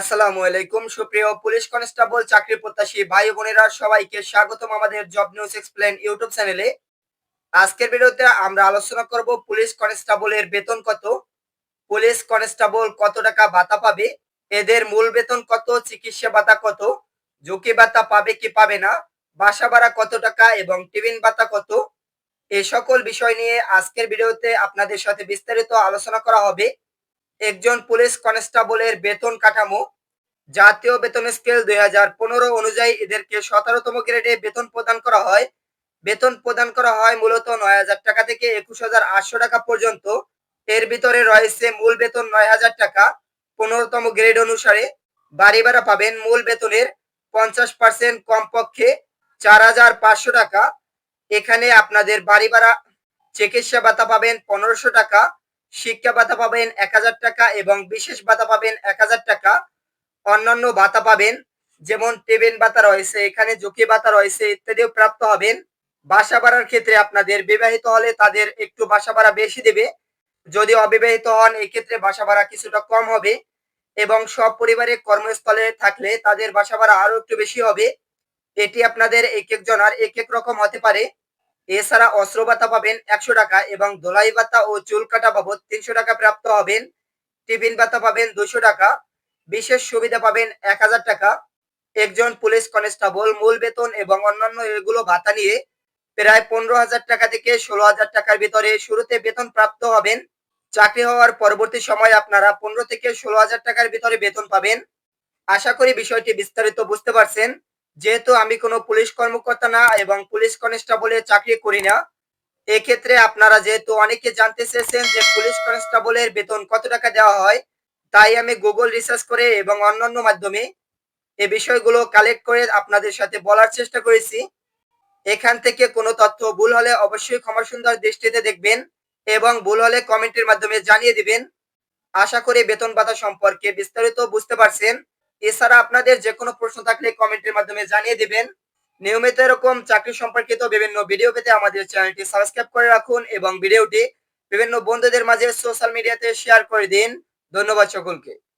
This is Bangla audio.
আসসালামু আলাইকুম। সুপ্রিয় পুলিশ কনস্টেবল, চাকরি প্রত্যাশী ভাই বোনেরা, সবাইকে স্বাগতম আমাদের জব নিউজ এক্সপ্লেন ইউটিউব চ্যানেলে আজকের ভিডিওতে আমরা আলোচনা করব পুলিশ কনস্টেবলের বেতন কত, পুলিশ কনস্টেবল কত টাকা ভাতা পাবে, এদের মূল বেতন কত, চিকিৎসা ভাতা কত, ঝুঁকি ভাতা পাবে কি পাবে না, বাসা ভাড়া কত টাকা এবং টিফিন ভাতা কত এই সকল বিষয় নিয়ে আজকের ভিডিওতে আপনাদের সাথে বিস্তারিত আলোচনা করা হবে। একজন পুলিশ কনস্টেবলের বেতন কাঠামো। জাতীয় বেতন স্কেল দুই হাজার পনেরো অনুযায়ী এদেরকে সতেরোতম গ্রেডে বেতন প্রদান করা হয়। বেতন প্রদান করা হয় মূলত নয় হাজার টাকা থেকে একুশ হাজার আটশো টাকা পর্যন্ত। এর ভিতরে রয়েছে মূল বেতন নয় হাজার টাকা, পনেরোতম গ্রেড অনুসারে। বাড়ি ভাড়া পাবেন মূল বেতনের পঞ্চাশ পার্সেন্ট কমপক্ষে চার হাজার পাঁচশো টাকা। এখানে আপনাদের বাড়ি ভাড়া, চিকিৎসা ভাতা পাবেন পনেরোশো টাকা। শিক্ষা ভাতা পাবেন এক হাজার টাকা এবং বিশেষ ভাতা পাবেন এক হাজার টাকা। অন্যান্য ভাতা পাবেন, যেমন টেবিন ভাতা রয়েছে, এখানে ঝুঁকি ভাতা রয়েছে ইত্যাদিও প্রাপ্ত হবেন। বাসা ভাড়ার ক্ষেত্রে আপনাদের বিবাহিত হলে তাদের একটু বাসা ভাড়া বেশি দেবে। যদি অবিবাহিত হন এই ক্ষেত্রে বাসা ভাড়া কিছুটা কম হবে এবং সব পরিবারে কর্মস্থলে থাকলে তাদের বাসা ভাড়া আরও একটু বেশি হবে। এটি আপনাদের এক এক জনার এক এক রকম হতে পারে। এছাড়া অস্ত্র ভাতা পাবেন একশো টাকা এবং ধোলাই ভাতা ও চুল কাটা বাবদ তিনশো টাকা প্রাপ্ত হবেন। টিফিন ভাতা পাবেন দুশো টাকা। বিশেষ সুবিধা পাবেন এক হাজার টাকা। একজন পুলিশ কনস্টেবল মূল বেতন এবং অন্যান্য এগুলো ভাতা নিয়ে প্রায় পনেরো হাজার টাকা থেকে ষোলো হাজার টাকার ভিতরে শুরুতে বেতন প্রাপ্ত হবেন। চাকরি হওয়ার পরবর্তী সময় আপনারা পনেরো থেকে ষোলো হাজার টাকার ভিতরে বেতন পাবেন। আশা করি বিষয়টি বিস্তারিত বুঝতে পারছেন। যেহেতু আমি কোনো পুলিশ কর্মকর্তা না এবং পুলিশ কনস্টেবলের চাকরি করি না, এক্ষেত্রে আপনারা যেহেতু অনেকে জানতে চেয়েছেন যে পুলিশ কনস্টেবলের বেতন কত টাকা দেওয়া হয়, তাই আমি গুগল রিসার্চ করে এবং অন্যান্য মাধ্যমে এ বিষয়গুলো কালেক্ট করে আপনাদের সাথে বলার চেষ্টা করেছি। এখান থেকে কোনো তথ্য ভুল হলে অবশ্যই ক্ষমা সুন্দর দৃষ্টিতে দেখবেন এবং ভুল হলে কমেন্টের মাধ্যমে জানিয়ে দিবেন। আশা করি বেতন ভাতা সম্পর্কে বিস্তারিত বুঝতে পারছেন। এছাড়া আপনাদের যে কোনো প্রশ্ন থাকলে কমেন্টের মাধ্যমে জানিয়ে দিবেন। নিয়মিত এরকম চাকরি সম্পর্কিত বিভিন্ন ভিডিও পেতে আমাদের চ্যানেলটি সাবস্ক্রাইব করে রাখুন এবং ভিডিওটি বিভিন্ন বন্ধুদের মাঝে সোশ্যাল মিডিয়াতে শেয়ার করে দিন। ধন্যবাদ সকলকে।